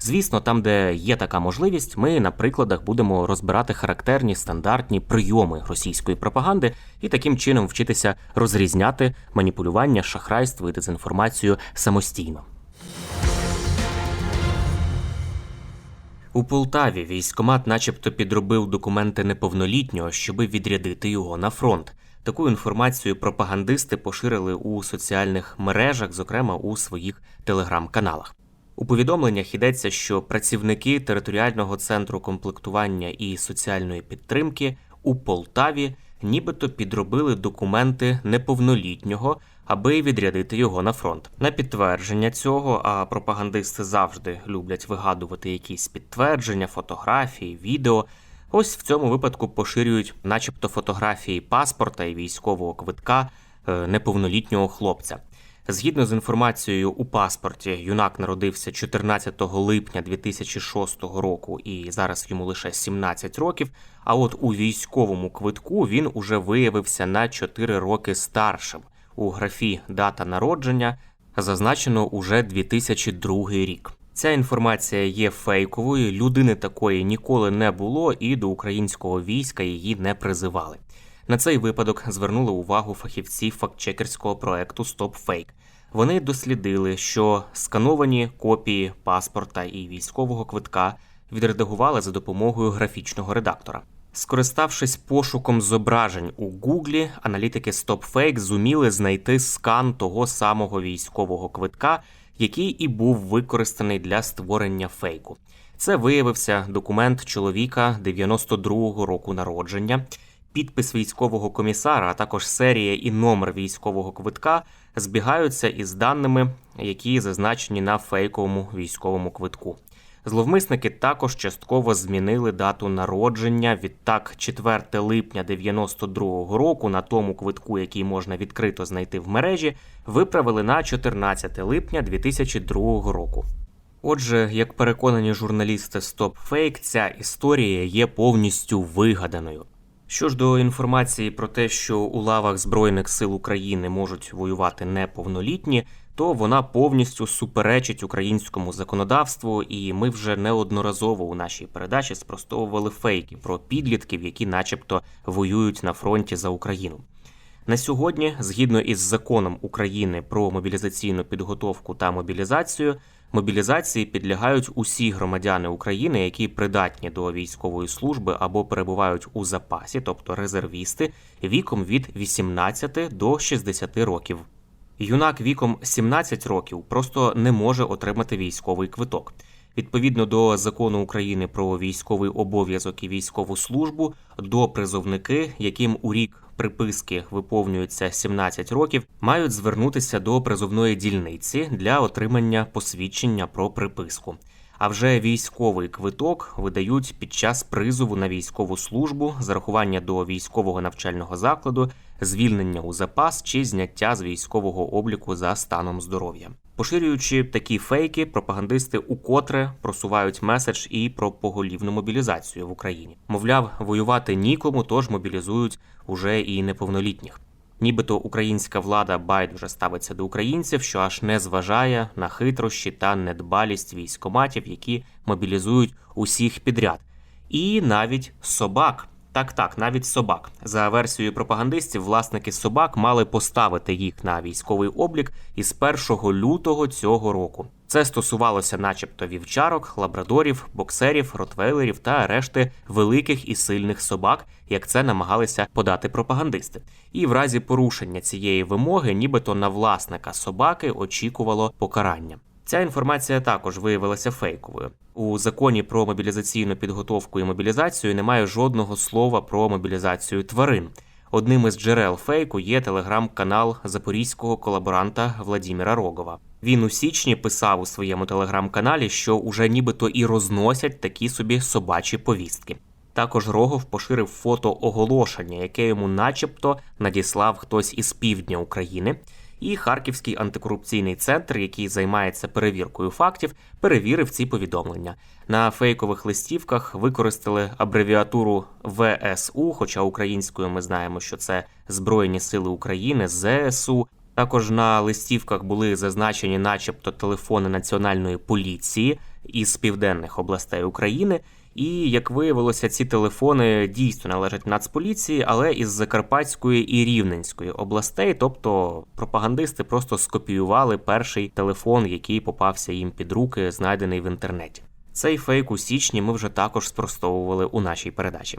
Звісно, там, де є така можливість, ми на прикладах будемо розбирати характерні стандартні прийоми російської пропаганди і таким чином вчитися розрізняти маніпулювання, шахрайство і дезінформацію самостійно. У Полтаві військомат начебто підробив документи неповнолітнього, щоби відрядити його на фронт. Таку інформацію пропагандисти поширили у соціальних мережах, зокрема у своїх телеграм-каналах. У повідомленнях йдеться, що працівники територіального центру комплектування і соціальної підтримки у Полтаві нібито підробили документи неповнолітнього, аби відрядити його на фронт. На підтвердження цього, а пропагандисти завжди люблять вигадувати якісь підтвердження, фотографії, відео. Ось в цьому випадку поширюють, начебто, фотографії паспорта і військового квитка е, неповнолітнього хлопця. Згідно з інформацією у паспорті, юнак народився 14 липня 2006 року, і зараз йому лише 17 років. А от у військовому квитку він уже виявився на 4 роки старшим. У графі дата народження зазначено уже 2002 рік. Ця інформація є фейковою. Людини такої ніколи не було, і до українського війська її не призивали. На цей випадок звернули увагу фахівці фактчекерського проекту StopFake. Вони дослідили, що скановані копії паспорта і військового квитка відредагували за допомогою графічного редактора. Скориставшись пошуком зображень у Гуглі, аналітики StopFake зуміли знайти скан того самого військового квитка, який і був використаний для створення фейку. Це виявився документ чоловіка 92-го року народження. Підпис військового комісара, а також серія і номер військового квитка збігаються із даними, які зазначені на фейковому військовому квитку. Зловмисники також частково змінили дату народження. Відтак, 4 липня 92-го року на тому квитку, який можна відкрито знайти в мережі, виправили на 14 липня 2002 року. Отже, як переконані журналісти StopFake, ця історія є повністю вигаданою. Що ж до інформації про те, що у лавах Збройних сил України можуть воювати неповнолітні, то вона повністю суперечить українському законодавству, і ми вже неодноразово у нашій передачі спростовували фейки про підлітків, які, начебто, воюють на фронті за Україну. На сьогодні, згідно із законом України про мобілізаційну підготовку та мобілізацію, мобілізації підлягають усі громадяни України, які придатні до військової служби або перебувають у запасі, тобто резервісти, віком від 18 до 60 років. Юнак віком 17 років просто не може отримати військовий квиток. Відповідно до закону України про військовий обов'язок і військову службу, допризовники, яким у рік приписки виповнюється 17 років, мають звернутися до призовної дільниці для отримання посвідчення про приписку. А вже військовий квиток видають під час призову на військову службу, зарахування до військового навчального закладу, звільнення у запас чи зняття з військового обліку за станом здоров'я. Поширюючи такі фейки, пропагандисти укотре просувають меседж і про поголівну мобілізацію в Україні. Мовляв, воювати нікому, тож мобілізують уже і неповнолітніх. Нібито українська влада байдуже ставиться до українців, що аж не зважає на хитрощі та недбалість військоматів, які мобілізують усіх підряд, і навіть собак. Так, так, навіть собак. За версією пропагандистів, власники собак мали поставити їх на військовий облік із 1 лютого цього року. Це стосувалося, начебто, вівчарок, лабрадорів, боксерів, ротвейлерів та решти великих і сильних собак, як це намагалися подати пропагандисти. І в разі порушення цієї вимоги, нібито на власника собаки очікувало покарання. Ця інформація також виявилася фейковою. У законі про мобілізаційну підготовку і мобілізацію немає жодного слова про мобілізацію тварин. Одним із джерел фейку є телеграм-канал запорізького колаборанта Владіміра Рогова. Він у січні писав у своєму телеграм-каналі, що уже нібито і розносять такі собі собачі повістки. Також Рогов поширив фото оголошення, яке йому, начебто, надіслав хтось із півдня України. І Харківський антикорупційний центр, який займається перевіркою фактів, перевірив ці повідомлення. На фейкових листівках використали абревіатуру ВСУ, хоча українською ми знаємо, що це Збройні Сили України, ЗСУ. Також на листівках були зазначені, начебто, телефони національної поліції із південних областей України. І як виявилося, ці телефони дійсно належать Нацполіції, але із Закарпатської і Рівненської областей. Тобто пропагандисти просто скопіювали перший телефон, який попався їм під руки, знайдений в інтернеті. Цей фейк у січні ми вже також спростовували у нашій передачі.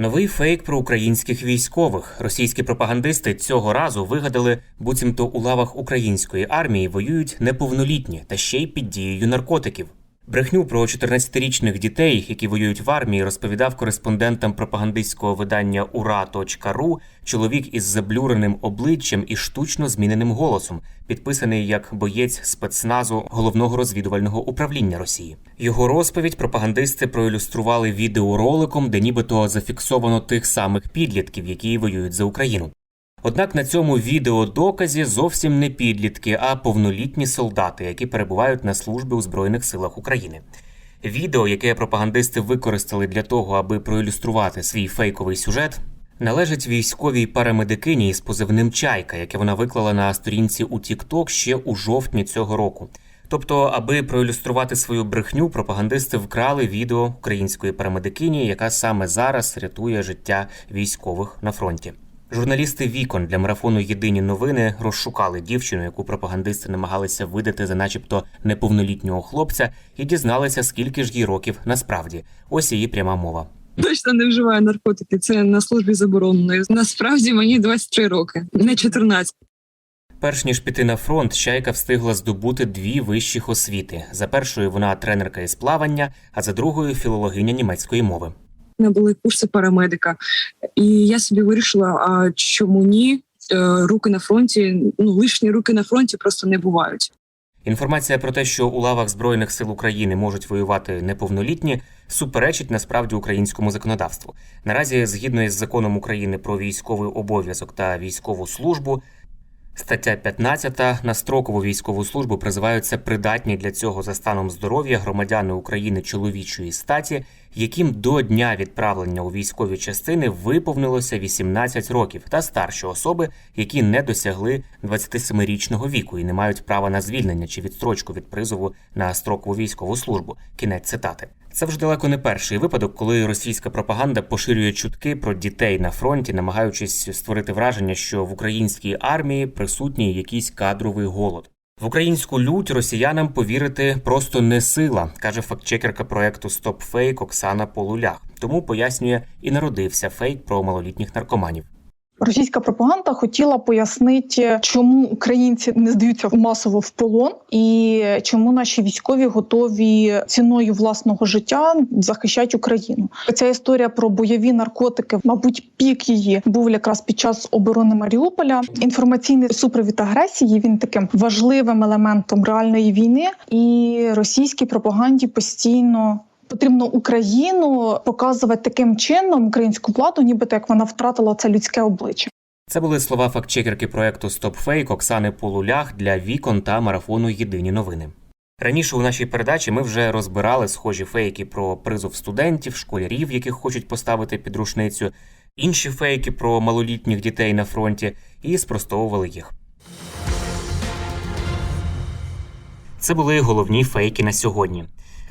Новий фейк про українських військових. Російські пропагандисти цього разу вигадали, буцімто у лавах української армії воюють неповнолітні та ще й під дією наркотиків. Брехню про 14-річних дітей, які воюють в армії, розповідав кореспондентам пропагандистського видання Ура.ру чоловік із заблюреним обличчям і штучно зміненим голосом, підписаний як боєць спецназу головного розвідувального управління Росії. Його розповідь пропагандисти проілюстрували відеороликом, де нібито зафіксовано тих самих підлітків, які воюють за Україну. Однак на цьому відеодоказі зовсім не підлітки, а повнолітні солдати, які перебувають на службі у Збройних силах України. Відео, яке пропагандисти використали для того, аби проілюструвати свій фейковий сюжет, належить військовій парамедикині із позивним Чайка, яке вона виклала на сторінці у TikTok ще у жовтні цього року. Тобто, аби проілюструвати свою брехню, пропагандисти вкрали відео української парамедикині, яка саме зараз рятує життя військових на фронті. Журналісти вікон для марафону Єдині новини розшукали дівчину, яку пропагандисти намагалися видати за, начебто, неповнолітнього хлопця, і дізналися, скільки ж їй років насправді. Ось її пряма мова. Точно не вживаю наркотики. Це на службі заборонено. Насправді мені 23 роки, не 14. Перш ніж піти на фронт, Чайка встигла здобути дві вищих освіти. За першою вона тренерка із плавання, а за другою філологиня німецької мови. Мене були курси парамедика, і я собі вирішила, а чому ні? Е, Руки на фронті, ну лишні руки на фронті просто не бувають. Інформація про те, що у лавах Збройних сил України можуть воювати неповнолітні, суперечить насправді українському законодавству. Наразі, згідно із законом України про військовий обов'язок та військову службу, стаття 15 на строкову військову службу призиваються придатні для цього за станом здоров'я громадяни України чоловічої статі, яким до дня відправлення у військові частини виповнилося 18 років, та старші особи, які не досягли 27-річного віку і не мають права на звільнення чи відстрочку від призову на строкову військову службу. Кінець цитати. Це вже далеко не перший випадок, коли російська пропаганда поширює чутки про дітей на фронті, намагаючись створити враження, що в українській армії присутній якийсь кадровий голод. В українську лють росіянам повірити просто не сила, каже фактчекерка проекту StopFake Оксана Полулях. Тому пояснює і народився фейк про малолітніх наркоманів. Російська пропаганда хотіла пояснити, чому українці не здаються масово в полон, і чому наші військові готові ціною власного життя захищати Україну. Ця історія про бойові наркотики, мабуть, пік її був якраз під час оборони Маріуполя. Інформаційний супровід агресії він таким важливим елементом реальної війни, і російській пропаганді постійно. Потрібно Україну показувати таким чином українську владу, нібито як вона втратила це людське обличчя. Це були слова фактчекерки проекту StopFake Оксани Полулях для вікон та марафону Єдині новини. Раніше у нашій передачі ми вже розбирали схожі фейки про призов студентів, школярів, яких хочуть поставити під рушницю, інші фейки про малолітніх дітей на фронті, і спростовували їх. Це були головні фейки на сьогодні.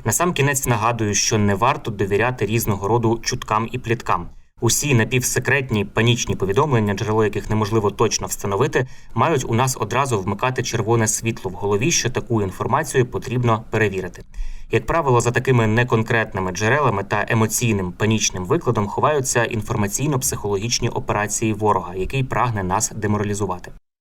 Насамкінець нагадую, що не варто довіряти різного роду чуткам і пліткам. Усі напівсекретні панічні повідомлення, джерело яких неможливо точно встановити, мають у нас одразу вмикати червоне світло в голові, що таку інформацію потрібно перевірити. Як правило, за такими неконкретними джерелами та емоційним панічним викладом ховаються інформаційно-психологічні операції ворога, який прагне нас деморалізувати.